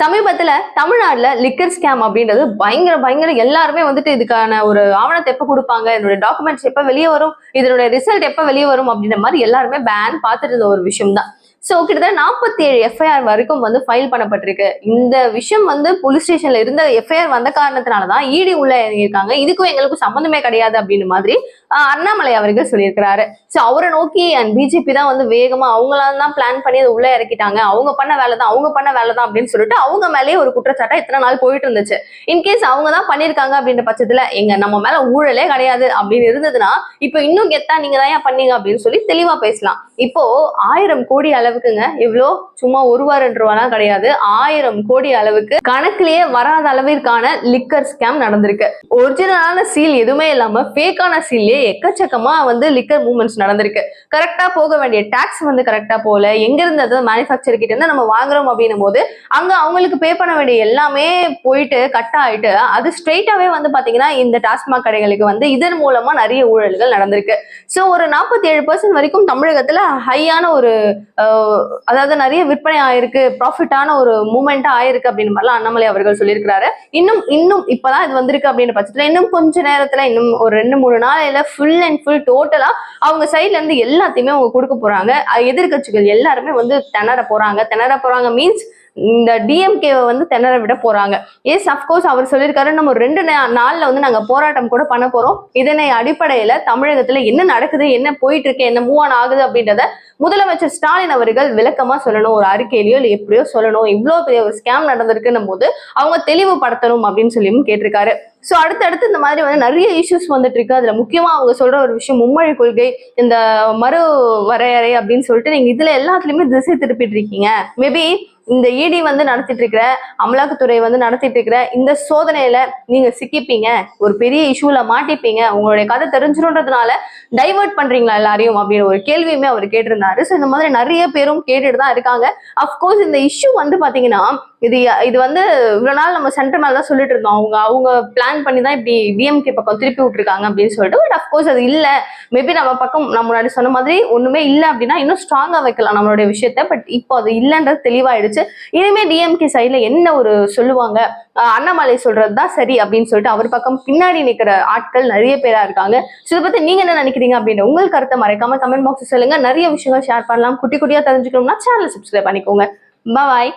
சமீபத்துல தமிழ்நாட்டுல liquor scam அப்படின்றது பயங்கர பயங்கர எல்லாருமே வந்துட்டு இதுக்கான ஒரு ஆவணத்தை எப்ப கொடுப்பாங்க? இதனுடைய டாக்குமெண்ட்ஸ் எப்ப வெளியே வரும்? இதனுடைய ரிசல்ட் எப்ப வெளியே வரும்? அப்படின்ற மாதிரி எல்லாருமே பேன் பார்த்துட்டு இருந்த ஒரு விஷயம் தான் ஸோ கிட்டத்தட்ட நாற்பத்தி ஏழு எஃப்ஐஆர் வரைக்கும் வந்து ஃபைல் பண்ணப்பட்டிருக்கு. இந்த விஷயம் வந்து போலீஸ் ஸ்டேஷன்ல இருந்த எஃப்ஐஆர் வந்த காரணத்தினால தான் இடி உள்ள இறங்கியிருக்காங்க. இதுக்கும் எங்களுக்கும் சம்மந்தமே கிடையாது அப்படின்னு மாதிரி அண்ணாமலை அவர்கள் சொல்லியிருக்கிறாரு. ஸோ அவரை நோக்கி அண்ட் பிஜேபி தான் வந்து வேகமா அவங்களால தான் பிளான் பண்ணி அதை உள்ள இறக்கிட்டாங்க. அவங்க பண்ண வேலை தான் அவங்க பண்ண வேலை தான் அப்படின்னு சொல்லிட்டு அவங்க மேலேயே ஒரு குற்றச்சாட்டா இத்தனை நாள் போயிட்டு இருந்துச்சு. இன்கேஸ் அவங்க தான் பண்ணியிருக்காங்க அப்படின்ற பட்சத்துல எங்க நம்ம மேல ஊழலே கிடையாது அப்படின்னு இருந்ததுன்னா இப்போ இன்னும் கெத்தா நீங்க தான் ஏன் பண்ணீங்க அப்படின்னு சொல்லி தெளிவா பேசலாம். இப்போ ஆயிரம் கோடி அளவு அளவுக்குங்க. இவ்வளோ சும்மா ஒரு ரூபா ரெண்டு ரூபாலாம் கிடையாது. ஆயிரம் கோடி அளவுக்கு கணக்குலயே வராத அளவிற்கான லிக்கர் ஸ்கேம் நடந்திருக்கு. ஒரிஜினலான சீல் எதுவுமே இல்லாம ஃபேக்கான சீல்லே எக்கச்சக்கமா வந்து லிக்கர் மூவ்மெண்ட்ஸ் நடந்திருக்கு. கரெக்டா போக வேண்டிய டாக்ஸ் வந்து கரெக்டா போல எங்க இருந்து அதாவது மேனுஃபேக்சர் கிட்ட இருந்து நம்ம வாங்குறோம் அப்படின்னும் போது அங்க அவங்களுக்கு பே பண்ண வேண்டிய எல்லாமே போயிட்டு கட் ஆயிட்டு அது ஸ்ட்ரெயிட்டாவே வந்து பாத்தீங்கன்னா இந்த டாஸ்மாக் கடைகளுக்கு வந்து இதன் மூலமா நிறைய ஊழல்கள் நடந்திருக்கு. ஸோ ஒரு நாற்பத்தி ஏழு பர்சன்ட் வரைக்கும் தமிழகத்துல ஹையான ஒரு அதாவது நிறைய விற்பனை ஆயிருக்கு ப்ராஃபிட்டான ஒரு மூமெண்டா ஆயிருக்கு அப்படின்னு மாதிரிலாம் அண்ணாமலை அவர்கள் சொல்லியிருக்கிறாரு. இன்னும் இன்னும் இப்பதான் இது வந்திருக்கு அப்படின்ற பட்சத்துல இன்னும் கொஞ்ச நேரத்துல இன்னும் ஒரு ரெண்டு மூணு நாளையில ஃபுல் அண்ட் ஃபுல் டோட்டலா அவங்க சைட்ல இருந்து எல்லாத்தையுமே அவங்க கொடுக்க போறாங்க. எதிர்கட்சிகள் எதிர்க்கட்சிகள் எல்லாருமே வந்து திணற போறாங்க. திணற போறாங்க மீன்ஸ் இந்த டிஎம்கேவை வந்து திணற விட போறாங்க. எஸ் அப்கோர்ஸ் அவர் சொல்லியிருக்காரு நம்ம ஒரு ரெண்டு நாள்ல வந்து நாங்க போராட்டம் கூட பண்ண போறோம். இதனை அடிப்படையில தமிழகத்துல என்ன நடக்குது என்ன போயிட்டு இருக்கு என்ன மூவ் ஆன் ஆகுது அப்படின்றத முதலமைச்சர் ஸ்டாலின் அவர்கள் விளக்கமா சொல்லணும். ஒரு அறிக்கையிலயோ இல்லை எப்படியோ சொல்லணும். இவ்வளவு பெரிய ஒரு ஸ்கேம் நடந்திருக்குன்னும் போது அவங்க தெளிவுபடுத்தணும் அப்படின்னு சொல்லியும் கேட்டிருக்காரு. ஸோ அடுத்தடுத்து இந்த மாதிரி வந்து நிறைய இஷ்யூஸ் வந்துட்டு இருக்கு. அதுல முக்கியமா அவங்க சொல்ற ஒரு விஷயம் மும்மொழி கொள்கை இந்த மறு வரையறை அப்படின்னு சொல்லிட்டு நீங்க இதுல எல்லாத்துலயுமே திசை திருப்பிட்டு இருக்கீங்க. மேபி இந்த இடி வந்து நடத்திட்டு இருக்கிற அமலாக்கத்துறை வந்து நடத்திட்டு இருக்கிற இந்த சோதனையில நீங்க சிக்கிப்பீங்க. ஒரு பெரிய இஷ்யூல மாட்டிப்பீங்க. உங்களுடைய கதை தெரிஞ்சிருன்றதுனால டைவர்ட் பண்றீங்களா எல்லாரையும் அப்படின்னு ஒரு கேள்வியுமே அவர் கேட்டிருந்தாரு. ஸோ இந்த மாதிரி நிறைய பேரும் கேட்டுட்டு தான் இருக்காங்க. அஃப்கோர்ஸ் இந்த இஷ்யூ வந்து பாத்தீங்கன்னா இது இது வந்து இவ்வளோ நாள் நம்ம சென்டர் மேலே தான் சொல்லிட்டு இருந்தோம். அவங்க அவங்க பிளான் பண்ணி தான் இப்படி டிஎம்கே பக்கம் திருப்பி விட்டுருக்காங்க அப்படின்னு சொல்லிட்டு பட் அஃப்கோர்ஸ் அது இல்லை. மேபி நம்ம பக்கம் நம்ம முன்னாடி சொன்ன மாதிரி ஒன்றுமே இல்லை அப்படின்னா இன்னும் ஸ்ட்ராங்காக வைக்கலாம் நம்மளுடைய விஷயத்த பட் இப்போ அது இல்லைன்றது தெளிவாயிடுச்சு. இனிமே டிஎம்கே சைடில் என்ன ஒரு சொல்லுவாங்க? அண்ணாமலை சொல்றது தான் சரி அப்படின்னு சொல்லிட்டு அவர் பக்கம் பின்னாடி நிற்கிற ஆட்கள் நிறைய பேரா இருக்காங்க. ஸோ இதை பத்தி நீங்க என்ன நினைக்கிறீங்க அப்படின்னு உங்கள் கருத்தை மறைக்காம கமெண்ட் பாக்ஸ் சொல்லுங்க. நிறைய விஷயங்கள் ஷேர் பண்ணலாம். குட்டி குட்டியா தெரிஞ்சுக்கணும்னா சேனல் சப்ஸ்கிரைப் பண்ணிக்கோங்க. பாய்